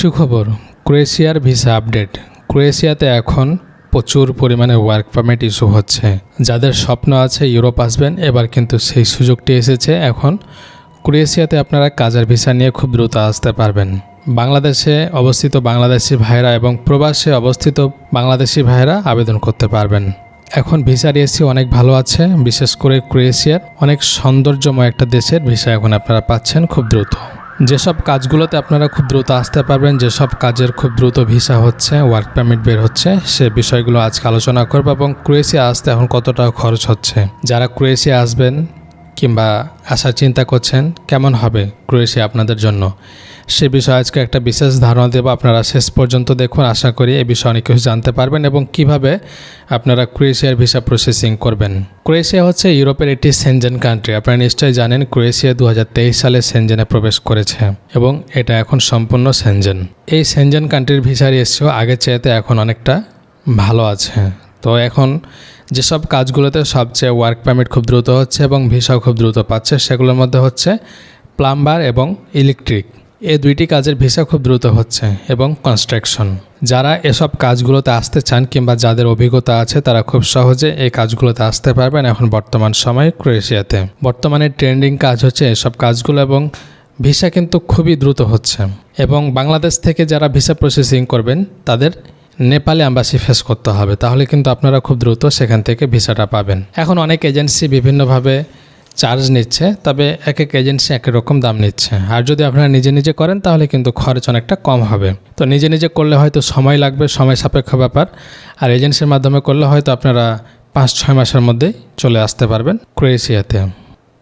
সুখবর, ক্রোয়েশিয়ার visa update. ক্রোয়েশিয়াতে এখন প্রচুর পরিমাণে ওয়ার্ক পারমিট ইস্যু হচ্ছে। যাদের স্বপ্ন আছে ইউরোপ আসবেন, এবার কিন্তু সেই সুযোগটি এসেছে এখন। ক্রোয়েশিয়াতে আপনারা কাজের ভিসা নিয়ে খুব দ্রুত আসতে পারবেন। বাংলাদেশে অবস্থিত বাংলাদেশি ভাইরা এবং প্রবাসে অবস্থিত বাংলাদেশি ভাইরা আবেদন করতে পারবেন। এখন ভিসা রেসি অনেক ভালো আছে, বিশেষ করে ক্রোয়েশিয়ার অনেক সৌন্দর্যময় একটা দেশের ভিসা এখন আপনারা পাচ্ছেন খুব দ্রুত। যেসব কাজগুলোতে আপনারা খুব দ্রুত আসতে পারবেন, যেসব কাজের খুব দ্রুত ভিসা হচ্ছে ওয়ার্ক পারমিট বের হচ্ছে, সে বিষয়গুলো আজকে আলোচনা করব এবং ক্রোয়েশিয়া আসতে এখন কতটা খরচ হচ্ছে? যারা ক্রোয়েশিয়া আসবেন কিংবা আসার চিন্তা করছেন কেমন হবে ক্রোয়েশিয়া আপনাদের জন্য? সে বিষয়ে আজকে একটা বিশেষ ধারণা দেবো। আপনারা শেষ পর্যন্ত দেখুন। আশা করি এ বিষয়ে অনেক কিছু জানতে পারবেন এবং কীভাবে আপনারা ক্রোয়েশিয়ার ভিসা প্রসেসিং করবেন। ক্রোয়েশিয়া হচ্ছে ইউরোপের একটি সেনজেন কান্ট্রি। আপনারা নিশ্চয়ই জানেন, ক্রোয়েশিয়া দু হাজার তেইশ সালে সেনজেনে প্রবেশ করেছে এবং এটা এখন সম্পূর্ণ সেনজেন। এই সেনজেন কান্ট্রির ভিসা রেশিও আগের চাইতে এখন অনেকটা ভালো আছে। তো এখন যেসব কাজগুলোতে সবচেয়ে ওয়ার্ক পারমিট খুব দ্রুত হচ্ছে এবং ভিসাও খুব দ্রুত পাচ্ছে, সেগুলোর মধ্যে হচ্ছে প্লাম্বার এবং ইলেকট্রিক এ দুইটি কাজের ভিসা খুব দ্রুত হচ্ছে এবং কনস্ট্রাকশন যারা এসব কাজগুলোতে আসতে চান কিংবা যাদের অভিজ্ঞতা আছে, তারা খুব সহজে এই কাজগুলোতে আসতে পারবেন এখন বর্তমান সময়ে ক্রোয়েশিয়াতে। বর্তমানে ট্রেন্ডিং কাজ হচ্ছে এসব কাজগুলো এবং ভিসা কিন্তু খুবই দ্রুত হচ্ছে। এবং বাংলাদেশ থেকে যারা ভিসা প্রসেসিং করবেন, তাদের নেপালে অ্যাম্বাসি ফেস করতে হবে, তাহলে কিন্তু আপনারা খুব দ্রুত সেখান থেকে ভিসাটা পাবেন। এখন অনেক এজেন্সি বিভিন্নভাবে চার্জ নিচ্ছে, তবে এক এক এজেন্সি এক এক রকম দাম নিচ্ছে। আর যদি আপনারা নিজে নিজে করেন, তাহলে কিন্তু খরচ অনেকটা কম হবে। তো নিজে নিজে করলে হয়তো সময় লাগবে, সময় সাপেক্ষ ব্যাপার। আর এজেন্সির মাধ্যমে করলে হয়তো আপনারা পাঁচ ছয় মাসের মধ্যেই চলে আসতে পারবেন ক্রোয়েশিয়াতে।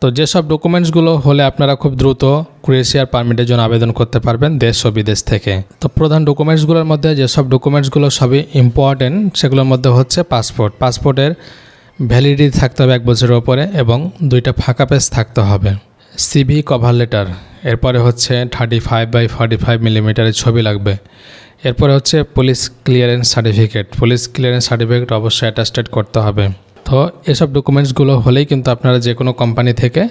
তো যেসব ডকুমেন্টসগুলো হলে আপনারা খুব দ্রুত ক্রোয়েশিয়ার পারমিটের জন্য আবেদন করতে পারবেন দেশ ও বিদেশ থেকে। তো প্রধান ডকুমেন্টসগুলোর মধ্যে যেসব ডকুমেন্টসগুলো সবই ইম্পর্টেন্ট সেগুলোর মধ্যে হচ্ছে পাসপোর্ট। পাসপোর্টের ভ্যালিডিটি থাকতে হবে এক বছরের ওপরে এবং দুইটা ফাঁকা পেজ থাকতে হবে। সিভি কভার লেটার এরপরে হচ্ছে thirty five by forty five মিলিমিটারের ছবি লাগবে। এরপরে হচ্ছে police clearance certificate police clearance certificate অবশ্যই অ্যাটাস্টেড করতে হবে। তো এসব ডকুমেন্টসগুলো হলেই কিন্তু আপনারা যে কোনো কোম্পানি থেকে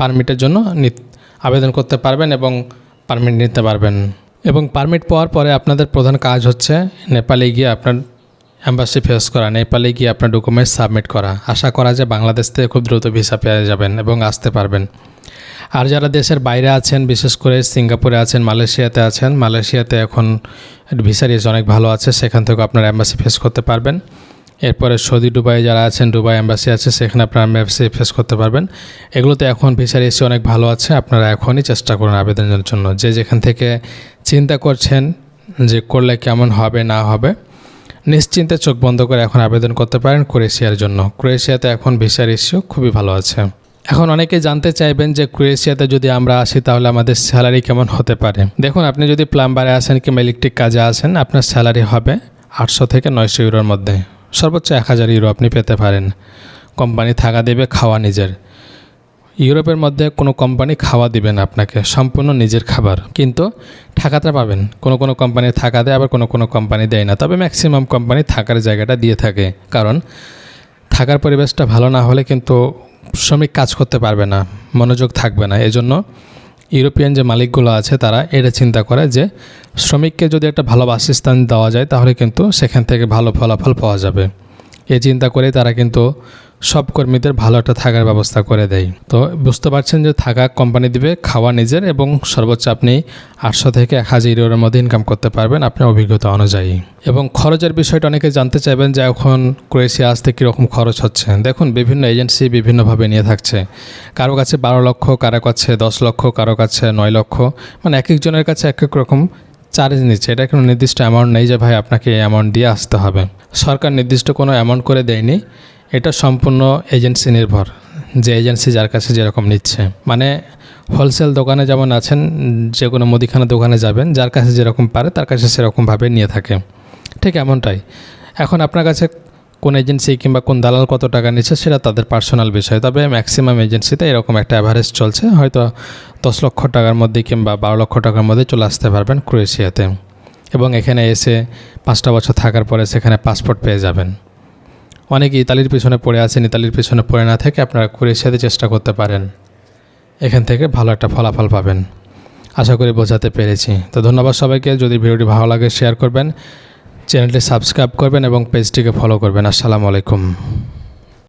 পারমিটের জন্য আবেদন করতে পারবেন এবং পারমিট নিতে পারবেন। এবং পারমিট পাওয়ার পরে আপনাদের প্রধান কাজ হচ্ছে নেপালে গিয়ে আপনার অ্যাম্বাসি ফেস করা, নেপালে গিয়ে আপনার ডকুমেন্টস সাবমিট করা। আশা করা যায় বাংলাদেশ থেকে খুব দ্রুত ভিসা পেয়ে যাবেন এবং আসতে পারবেন। আর যারা দেশের বাইরে আছেন, বিশেষ করে সিঙ্গাপুরে আছেন, মালয়েশিয়াতে আছেন, মালয়েশিয়াতে এখন ভিসা রেস অনেক ভালো আছে, সেখান থেকেও আপনার অ্যাম্বাসি ফেস করতে পারবেন। এরপরে সৌদি দুবাই যারা আছেন, দুবাই অ্যাম্বাসি আছে, সেখানে আপনারা অ্যাম্বাসি ফেস করতে পারবেন। এগুলোতে এখন ভিসা রেসি অনেক ভালো আছে, আপনারা এখনই চেষ্টা করুন আবেদনের জন্য। যে যেখান থেকে চিন্তা করছেন যে করলে কেমন হবে, না হবে, নিশ্চিন্তে চোখ বন্ধ করে এখন আবেদন করতে পারেন ক্রোয়েশিয়ার জন্য। ক্রোয়েশিয়াতে এখন ভিসা রেশিও খুবই ভালো আছে। এখন অনেকে জানতে চাইবেন যে ক্রোয়েশিয়াতে যদি আমরা আসি, তাহলে আমাদের স্যালারি কেমন হতে পারে? দেখুন, আপনি যদি প্লাম্বারে আসেন কিংবা ইলেকট্রিক কাজে আসেন, আপনার স্যালারি হবে আটশো থেকে নয়শো ইউরোর মধ্যে। সর্বোচ্চ এক হাজার ইউরো আপনি পেতে পারেন। কোম্পানি থাকা দেবে, খাওয়া নিজের। ইউরোপের মধ্যে কোনো কোম্পানি খাওয়া দিবে না আপনাকে, সম্পূর্ণ নিজের খাবার। কিন্তু টাকাটা পাবেন, কোনো কোনো কোম্পানি থাকা দেয়, আবার কোনো কোনো কোম্পানি দেয় না। তবে ম্যাক্সিমাম কোম্পানি থাকার জায়গাটা দিয়ে থাকে। কারণ থাকার পরিবেশটা ভালো না হলে কিন্তু শ্রমিক কাজ করতে পারবে না, মনোযোগ থাকবে না। এজন্য ইউরোপিয়ান যে মালিকগুলো আছে, তারা এটা চিন্তা করে যে, শ্রমিককে যদি একটা ভালো বাসস্থান দেওয়া যায়, তাহলে কিন্তু সেখান থেকে ভালো ফলাফল পাওয়া যাবে। এ চিন্তা করে তারা কিন্তু সব কর্মীদের ভালো একটা থাকার ব্যবস্থা করে দেয়। তো বুঝতে পারছেন যে থাকা কোম্পানি দিবে, খাওয়া নিজের এবং সর্বোচ্চ আপনি আটশো থেকে এক হাজার ইউরোর মধ্যে ইনকাম করতে পারবেন আপনার অভিজ্ঞতা অনুযায়ী। এবং খরচের বিষয়টা অনেকে জানতে চাইবেন যে এখন ক্রোয়েশিয়া আসতে কীরকম খরচ হচ্ছে। দেখুন, বিভিন্ন এজেন্সি বিভিন্নভাবে নিয়ে থাকছে। কারও কাছে বারো লক্ষ, কারও কাছে দশ লক্ষ, কারও কাছে নয় লক্ষ। মানে এক একজনের কাছে এক এক রকম চার্জ নিচ্ছে। এটা কোনো নির্দিষ্ট অ্যামাউন্ট নেই যে ভাই আপনাকে এই অ্যামাউন্ট দিয়ে আসতে হবে। সরকার নির্দিষ্ট কোনো অ্যামাউন্ট করে দেয়নি। এটা সম্পূর্ণ এজেন্সি নির্ভর। যে এজেন্সি যার কাছে যেরকম নিচ্ছে। মানে হোলসেল দোকানে যেমন আছেন, যে কোনো মুদিখানা দোকানে যাবেন, যার কাছে যেরকম পারে তার কাছে সেরকমভাবে নিয়ে থাকে। ঠিক এমনটাই। এখন আপনার কাছে কোন এজেন্সি কিংবা কোন দালাল কত টাকা নিচ্ছে সেটা তাদের পার্সোনাল বিষয়। তবে ম্যাক্সিমাম এজেন্সিতে এরকম একটা অ্যাভারেজ চলছে। হয়তো দশ লক্ষ টাকার মধ্যে কিংবা বারো লক্ষ টাকার মধ্যে চলে আসতে পারবেন ক্রোয়েশিয়াতে। এবং এখানে এসে পাঁচটা বছর থাকার পরে সেখানে পাসপোর্ট পেয়ে যাবেন। অনেকে ইতালির পিছনে পড়ে আছেন, ইতালির পিছনে পড়ে না থেকে আপনারা ক্রোয়েশিয়াতে চেষ্টা করতে পারেন। এখান থেকে ভালো একটা ফলাফল পাবেন। আশা করি বোঝাতে পেরেছি। তো ধন্যবাদ সবাইকে। যদি ভিডিওটি ভালো লাগে শেয়ার করবেন। চ্যানেলটি সাবস্ক্রাইব করবেন এবং পেজটিকে ফলো করবেন। আসসালামু আলাইকুম।